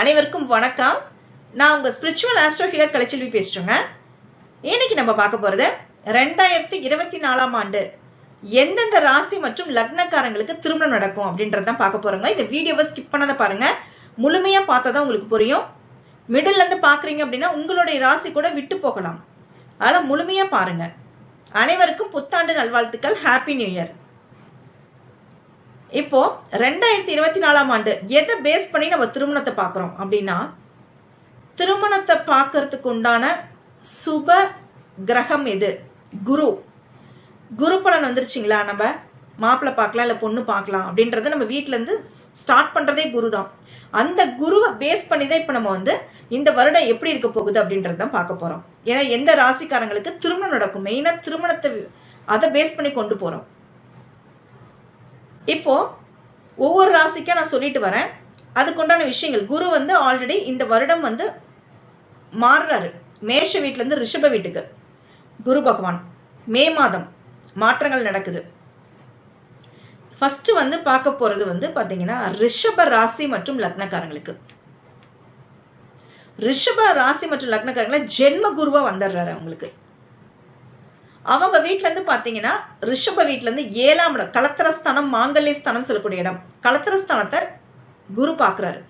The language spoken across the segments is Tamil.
அனைவருக்கும் வணக்கம். நான் உங்கள் ஸ்பிரிச்சுவல் ஆஸ்ட்ரோ ஹீலர் கலைச்செல்வி பேசுகிறேங்க இன்னைக்கு நம்ம பார்க்க போகிறது ரெண்டாயிரத்தி இருபத்தி நாலாம் ஆண்டு எந்தெந்த ராசி மற்றும் லக்னக்காரங்களுக்கு திருமணம் நடக்கும் அப்படின்றத தான் பார்க்க போகிறோங்க இந்த வீடியோவை ஸ்கிப் பண்ணாத பாருங்கள் முழுமையாக பார்த்தா தான் உங்களுக்கு புரியும். மிடில்லேருந்து பார்க்குறீங்க அப்படின்னா உங்களுடைய ராசி கூட விட்டு போகலாம். அதனால் முழுமையாக பாருங்கள் அனைவருக்கும் புத்தாண்டு நல்வாழ்த்துக்கள். ஹாப்பி நியூ இயர் இப்போ ரெண்டாயிரத்தி இருபத்தி நாலாம் ஆண்டு எதை பேஸ் பண்ணி நம்ம திருமணத்தை பார்க்குறோம் அப்படின்னா திருமணத்தை பார்க்கறதுக்கு உண்டான சுப கிரகம் எது? குரு. குரு பலன் வந்துருச்சுங்களா? நம்ம மாப்பிள்ளை பார்க்கலாம் இல்லை பொண்ணு பார்க்கலாம் அப்படின்றத நம்ம வீட்டிலேருந்து ஸ்டார்ட் பண்ணுறதே குரு தான். அந்த குருவை பேஸ் பண்ணி தான் இப்போ நம்ம வந்து இந்த வருடம் எப்படி இருக்க போகுது அப்படின்றது தான் பார்க்க போகிறோம் ஏன்னா எந்த ராசிக்காரங்களுக்கு திருமணம் நடக்கும்? மெயினாக திருமணத்தை அதை பேஸ் பண்ணி கொண்டு போகிறோம் இப்போ ஒவ்வொரு ராசிக்கும் நான் சொல்லிட்டு வரேன். அதுக்குண்டான விஷயங்கள். குரு வந்து ஆல்ரெடி இந்த வருடம் வந்து மாறுறாரு. மேஷ வீட்டிலேருந்து ரிஷப வீட்டுக்கு. குரு பகவான் மே மாதம் மாற்றங்கள் நடக்குது. ஃபர்ஸ்ட் வந்து பார்க்க போறது வந்து பார்த்தீங்கன்னா ரிஷப ராசி மற்றும் லக்னக்காரங்களுக்கு. ரிஷப ராசி மற்றும் லக்னக்காரங்களை ஜென்ம குருவா வந்துடுறாரு அவங்களுக்கு. அவங்க வீட்டிலேருந்து இருந்து பாத்தீங்கன்னா ரிஷப வீட்ல இருந்து ஏழாம் இடம் கலத்திரஸ்தானம் மாங்கல்ய ஸ்தானம் சொல்லக்கூடிய இடம். கலத்திரஸ்தானத்தை குரு பாக்குறாரு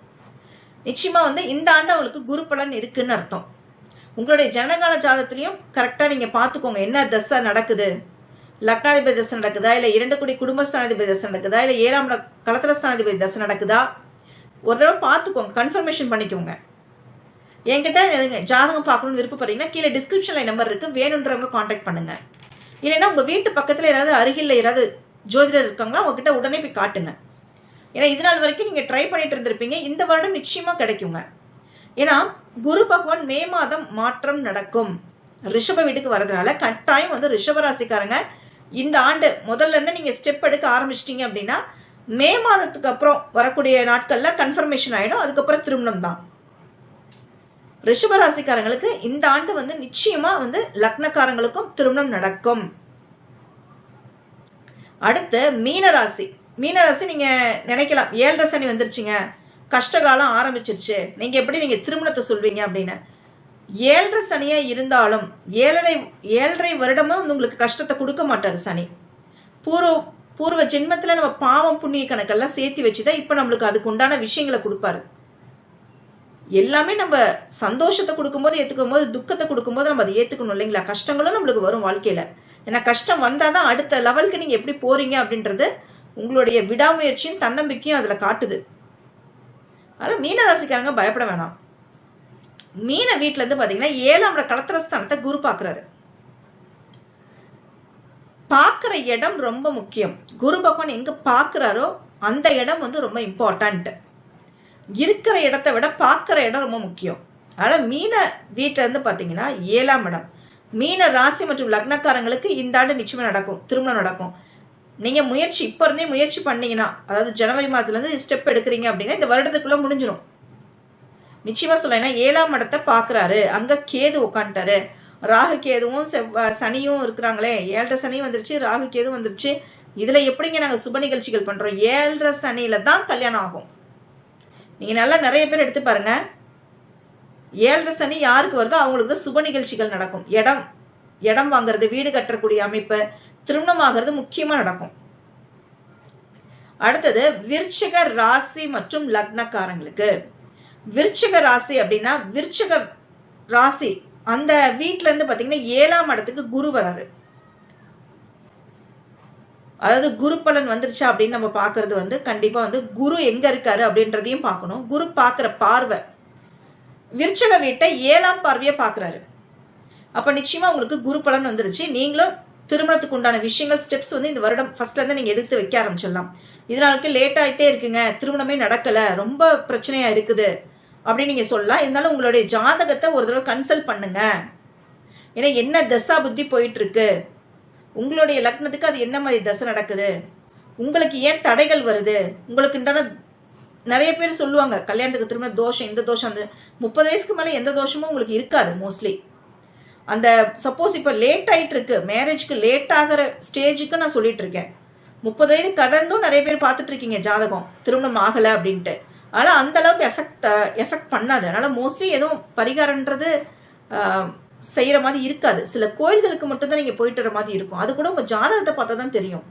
நிச்சயமா வந்து இந்த ஆண்டு அவங்களுக்கு குரு பலன் இருக்குன்னு அர்த்தம். உங்களுடைய ஜனகால ஜாதத்திலையும் கரெக்டா நீங்க பாத்துக்கோங்க என்ன தசை நடக்குது? லக்னாதிபதி தசை நடக்குதா? இல்ல இரண்டு கோடி குடும்பஸ்தானாதிபதி தசை நடக்குதா? இல்ல ஏழாம் இடம் கலத்திரஸ்தானாதிபதி தசை நடக்குதா? ஒரு தடவை பார்த்துக்கோங்க. கன்ஃபர்மேஷன் பண்ணிக்கோங்க. என்கிட்ட எதுங்க ஜாதகம் பார்க்கணும்னு விருப்பப்படுறீங்கன்னா கீழே டிஸ்கிரிப்ஷனில் நம்பர் இருக்கு. வேணுன்றவங்க காண்டாக்ட் பண்ணுங்க. இல்லைன்னா உங்க வீட்டு பக்கத்தில் யாராவது அருகில் யாராவது ஜோதிடர் இருக்காங்களா அவங்ககிட்ட உடனே போய் காட்டுங்க. ஏன்னா இது நாள் வரைக்கும் நீங்க ட்ரை பண்ணிட்டு இருந்திருப்பீங்க. இந்த வருடம் நிச்சயமா கிடைக்குங்க. ஏன்னா குரு பகவான் மே மாதம் மாற்றம் நடக்கும். ரிஷப வீட்டுக்கு வரதுனால கட்டாயம் வந்து ரிஷபராசிக்காரங்க இந்த ஆண்டு முதல்ல இருந்து நீங்க ஸ்டெப் எடுக்க ஆரம்பிச்சிட்டீங்க அப்படின்னா மே மாதத்துக்கு அப்புறம் வரக்கூடிய நாட்கள்ல கன்ஃபர்மேஷன் ஆயிடும். அதுக்கப்புறம் திருமணம் தான் ரிஷபராசிக்காரங்களுக்கு இந்த ஆண்டு வந்து நிச்சயமா வந்து லக்னக்காரங்களுக்கும் திருமணம் நடக்கும். அடுத்து மீனராசி. மீனராசி நீங்க நினைக்கலாம் ஏழரை சனி வந்துருச்சுங்க. கஷ்டகாலம் ஆரம்பிச்சிருச்சு. நீங்க எப்படி நீங்க திருமணத்தை சொல்வீங்க அப்படின்னு. ஏழரை சனியா இருந்தாலும் ஏழரை ஏழரை வருடமும் வந்து உங்களுக்கு கஷ்டத்தை கொடுக்க மாட்டாரு சனி. பூர்வ பூர்வ ஜென்மத்துல நம்ம பாவம் புண்ணிய கணக்கெல்லாம் சேர்த்து வச்சுதான் இப்ப நம்மளுக்கு அதுக்கு உண்டான விஷயங்களை கொடுப்பாரு. எல்லாமே நம்ம சந்தோஷத்தை கொடுக்கும்போது ஏற்றுக்கும் போது துக்கத்தை கொடுக்கும்போது நம்ம அதை ஏற்றுக்கணும் இல்லைங்களா? கஷ்டங்களும் நம்மளுக்கு வரும் வாழ்க்கையில். ஏன்னா கஷ்டம் வந்தால் தான் அடுத்த லெவலுக்கு நீங்கள் எப்படி போகிறீங்க அப்படின்றது உங்களுடைய விடாமுயற்சியும் தன்னம்பிக்கையும் அதில் காட்டுது. அதனால் மீனராசிக்காரங்க பயப்பட வேணாம். மீன வீட்டிலேருந்து பார்த்தீங்கன்னா ஏழாம் கலத்திரஸ்தானத்தை குரு பார்க்குறாரு பார்க்குற இடம் ரொம்ப முக்கியம். குரு பகவான் எங்கே பார்க்குறாரோ அந்த இடம் வந்து ரொம்ப இம்பார்ட்டன்ட்டு இருக்கிற இடத்த விட பார்க்குற இடம் ரொம்ப முக்கியம். அதனால் மீன வீட்டில் இருந்து பார்த்தீங்கன்னா ஏழாம் இடம். மீன ராசி மற்றும் லக்னக்காரங்களுக்கு இந்த ஆண்டு நிச்சயமாக நடக்கும். திருமணம் நடக்கும். நீங்கள் முயற்சி இப்போ இருந்தே முயற்சி பண்ணீங்கன்னா அதாவது ஜனவரி மாதத்துலேருந்து ஸ்டெப் எடுக்கிறீங்க அப்படின்னா இந்த வருடத்துக்குள்ளே முடிஞ்சிடும் நிச்சயமாக சொல்ல ஏழாம் இடத்தை பார்க்குறாரு. அங்கே கேது உட்காந்துட்டாரு ராகு கேதுவும் செவ்வ சனியும் இருக்கிறாங்களே. ஏழரை சனியும் வந்துருச்சு ராகு கேதுவும் வந்துருச்சு. இதில் எப்படிங்க நாங்கள் சுப நிகழ்ச்சிகள் பண்ணுறோம் ஏழரை சனியில் தான் கல்யாணம் ஆகும். நீங்கள் நல்லா நிறைய பேர் எடுத்து பாருங்க. ஏழரை சனி யாருக்கு வருதோ அவங்களுக்கு சுப நிகழ்ச்சிகள் நடக்கும். இடம். இடம் வாங்குறது வீடு கட்டக்கூடிய அமைப்பு திருமணம் ஆகிறது நடக்கும். அடுத்தது விருச்சிக ராசி மற்றும் லக்னக்காரங்களுக்கு. விருச்சிக ராசி அப்படின்னா விருச்சிக ராசி அந்த வீட்டிலேருந்து பார்த்தீங்கன்னா ஏழாம் இடத்துக்கு குரு வராரு. அதாவது குரு பலன் வந்துருச்சா அப்படின்னு நம்ம பார்க்கறது வந்து கண்டிப்பா வந்து குரு எங்க இருக்காரு அப்படின்றதையும் பார்க்கணும். குரு பார்க்குற பார்வை. விருச்சக வீட்டை ஏழாம் பார்வையை பார்க்குறாரு. அப்ப நிச்சயமா உங்களுக்கு குரு பலன் வந்துருச்சு. நீங்களும் திருமணத்துக்கு உண்டான விஷயங்கள் ஸ்டெப்ஸ் வந்து இந்த வருடம் ஃபர்ஸ்ட்ல இருந்து நீங்க எடுத்து வைக்க ஆரம்பிச்சிடலாம். இதனாலுக்கு லேட் ஆயிட்டே இருக்குங்க. திருமணமே நடக்கல. ரொம்ப பிரச்சனையா இருக்குது அப்படின்னு நீங்க சொல்லலாம். இருந்தாலும் உங்களுடைய ஜாதகத்தை ஒரு தடவை கன்சல்ட் பண்ணுங்க. ஏன்னா என்ன தசா புத்தி போயிட்டு இருக்கு. உங்களுடைய லக்னத்துக்கு அது என்ன மாதிரி தசை நடக்குது? உங்களுக்கு ஏன் தடைகள் வருது? உங்களுக்கு நிறைய பேர் சொல்லுவாங்க கல்யாணத்துக்கு திரும்ப தோஷம் இந்த தோஷம் அந்த முப்பது வயசுக்கு மேலே எந்த தோஷமும் உங்களுக்கு இருக்காது மோஸ்ட்லி அந்த சப்போஸ் இப்போ லேட் ஆகிட்டு இருக்கு மேரேஜ்க்கு லேட் ஆகிற ஸ்டேஜுக்கு நான் சொல்லிட்டு இருக்கேன் முப்பது வயது கடந்தும் நிறைய பேர் பார்த்துட்டு இருக்கீங்க ஜாதகம் திருமணம் ஆகலை அப்படின்ட்டு. ஆனால் அந்த அளவுக்கு எஃபெக்ட் எஃபெக்ட் பண்ணாது. அதனால் மோஸ்ட்லி எதுவும் பரிகாரன்றது செய்கிற மாதிரி இருக்காது. சில கோயில்களுக்கு மட்டும்தான் நீங்கள் போயிட்டு வர மாதிரி இருக்கும். அது கூட உங்கள் ஜாதகத்தை பார்த்தா தான் தெரியும்.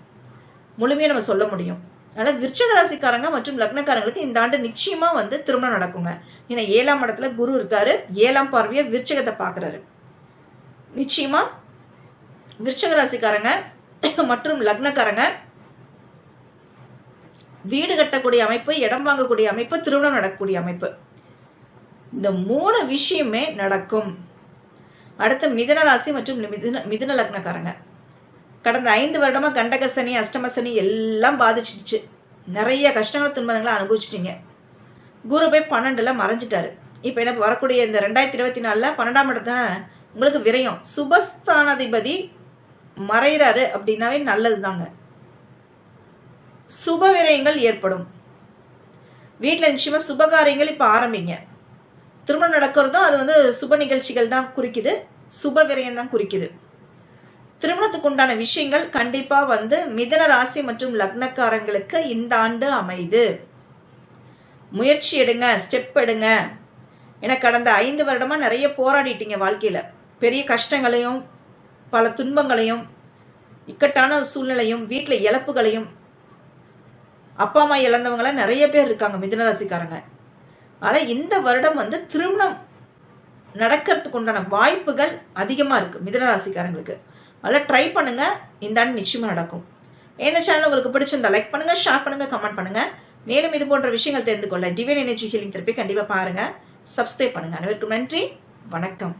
முழுமையாக நம்ம சொல்ல முடியும். அதனால் விருச்சக ராசிக்காரங்க மற்றும் லக்னக்காரங்களுக்கு இந்த ஆண்டு நிச்சயமாக வந்து திருமணம் நடக்குங்க. ஏன்னா ஏழாம் இடத்துல குரு இருக்காரு. ஏழாம் பார்வையை விருச்சகத்தை பார்க்குறாரு. நிச்சயமாக விருச்சக ராசிக்காரங்க மற்றும் லக்னக்காரங்க வீடு கட்டக்கூடிய அமைப்பு இடம் வாங்கக்கூடிய அமைப்பு திருமணம் நடக்கக்கூடிய அமைப்பு. இந்த மூணு விஷயமே நடக்கும். அடுத்து மிதன ராசி மற்றும் மிதுன மிதுன லக்னக்காரங்க. கடந்த ஐந்து வருடமா கண்டக சனி எல்லாம் பாதிச்சிடுச்சு. நிறைய கஷ்டங்கள் துன்பங்களை அனுபவிச்சிட்டீங்க. குரு போய் பன்னெண்டுல மறைஞ்சிட்டாரு. இப்போ என்ன வரக்கூடிய இந்த ரெண்டாயிரத்தி இருபத்தி நாலுல பன்னெண்டாம் இடத்துல உங்களுக்கு விரயம். சுபஸ்தானாதிபதி மறைகிறாரு அப்படின்னாவே நல்லது தாங்க சுப விரயங்கள் ஏற்படும். வீட்டில் நிச்சயமா சுபகாரியங்கள் இப்போ ஆரம்பிங்க. திருமணம் நடக்கிறதும் அது வந்து சுப நிகழ்ச்சிகள் தான் குறிக்குது. சுப விரயம் தான் குறிக்குது. திருமணத்துக்கு உண்டான விஷயங்கள் கண்டிப்பா வந்து மிதன ராசி மற்றும் லக்னக்காரங்களுக்கு இந்த ஆண்டு அமைது முயற்சி எடுங்க ஸ்டெப் எடுங்க. ஏன்னா கடந்த ஐந்து வருடமா நிறைய போராடிட்டீங்க வாழ்க்கையில. பெரிய கஷ்டங்களையும் பல துன்பங்களையும் இக்கட்டான சூழ்நிலையும் வீட்டில் இழப்புகளையும் அப்பா அம்மா இழந்தவங்களாம் நிறைய பேர் இருக்காங்க மிதனராசிக்காரங்க ஆனால் இந்த வருடம் வந்து திருமணம் நடக்கிறதுக்கு உண்டான வாய்ப்புகள் அதிகமாக இருக்குது மிதனராசிக்காரங்களுக்கு ராசிக்காரங்களுக்கு. ட்ரை பண்ணுங்கள் இந்த ஆண்டு நிச்சயமாக நடக்கும். இந்த சேனல் உங்களுக்கு பிடிச்சிருந்தா லைக் பண்ணுங்கள் ஷேர் பண்ணுங்கள் கமெண்ட் பண்ணுங்கள் மேலும் இது போன்ற விஷயங்கள் தெரிந்து கொள்ள டிவைன் எனர்ஜி ஹீலிங் திருப்பி கண்டிப்பாக பாருங்கள் சப்ஸ்கிரைப் பண்ணுங்க. அனைவருக்கும் நன்றி வணக்கம்.